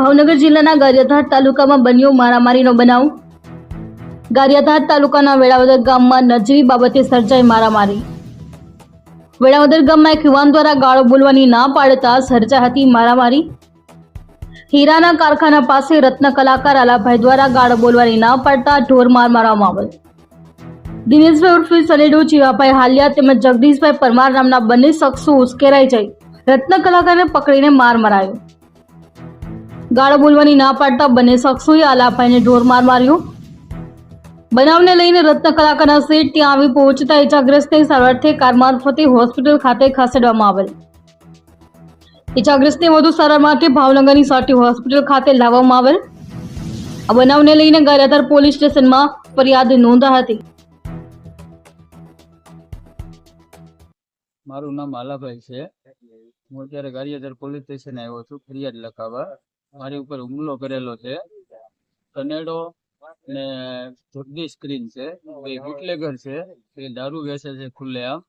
ભાવનગર જિલ્લાના ગારિયાધાર તાલુકામાં બન્યો મારામારીનો બનાવ. ગારિયાધાર તાલુકાના વેળાવદર ગામમાં નજીવી બાબતે સર્જાઈ મારામારી. વેળાવદર ગામમાં એક યુવાન દ્વારા ગાળો બોલવાની ના પાડતા સર્જા હતી મારામારી. હીરાના કારખાના પાસે રત્ન કલાકાર આલાભાઈ દ્વારા ગાળો બોલવાની ના પાડતા ઢોર માર મારવામાં આવેલ. દિનેશભાઈ ઉર્ફે સલેડો જીવાભાઈ હાલિયા તેમજ જગદીશભાઈ પરમાર નામના બંને શખ્સો ઉશ્કેરાઈ જઈ રત્ન કલાકારને પકડીને માર મરાયો. ગાળો બોલવાની ના પાડતા બંને શખ્સોએ ઢોર માર માર્યો. બનાવને લઈને રત્ન કલાકારના સેટ ત્યાં આવી પહોંચતા ઇજાગ્રસ્તને સારવારથી કાર મારફતે હોસ્પિટલ ખાતે ખસેડવામાં આવેલ. ઇજાગ્રસ્તને વધુ સારવાર માટે ભાવનગરની સાટી હોસ્પિટલ ખાતે લાવવામાં આવેલ. આ બનાવને લઈને ગારિયાધાર પોલીસ સ્ટેશનમાં ફરિયાદ નોંધા હતી. મારું નામ આલાભાઈ છે. હું અત્યારે ગારિયાધાર પોલીસ સ્ટેશન આવ્યો છું, ફરિયાદ લખાવવા. મારી ઉપર હુમલો કરેલો છે. કનેડો ને જગદીશ સ્ક્રીન છે. એ બુટલેગર છે. એ દારૂ વેચે છે ખુલ્લેઆમ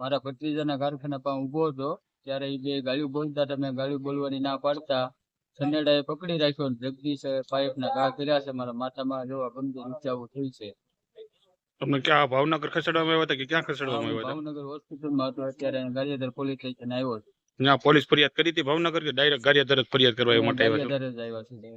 મારા ભત્રીજાના કારખાના પાસે ઊભો હતો. ત્યારે એ બે ગાળ્યું બોલતા તમે ગાળ્યું બોલવાની ના પાડતા સનેડાએ પકડી રાખ્યો જગદીશે પાઇપના ઘા કર્યા છે. મારા માથામાં જોવા ગંભીર ઈજાઓ થઈ છે. તમને ક્યાં ભાવનગર ખસેડવામાં આવ્યા હતા કે ક્યાં ખસેડવામાં આવ્યા હતા? ભાવનગર હોસ્પિટલમાં હતો. અત્યારે ગાડીધર પોલીસ સ્ટેશન આવ્યો છું. ત્યાં પોલીસ ફરિયાદ કરી હતી ભાવનગર કે ડાયરેક્ટ ગારિયાધાર જ ફરિયાદ કરવા માટે આવ્યા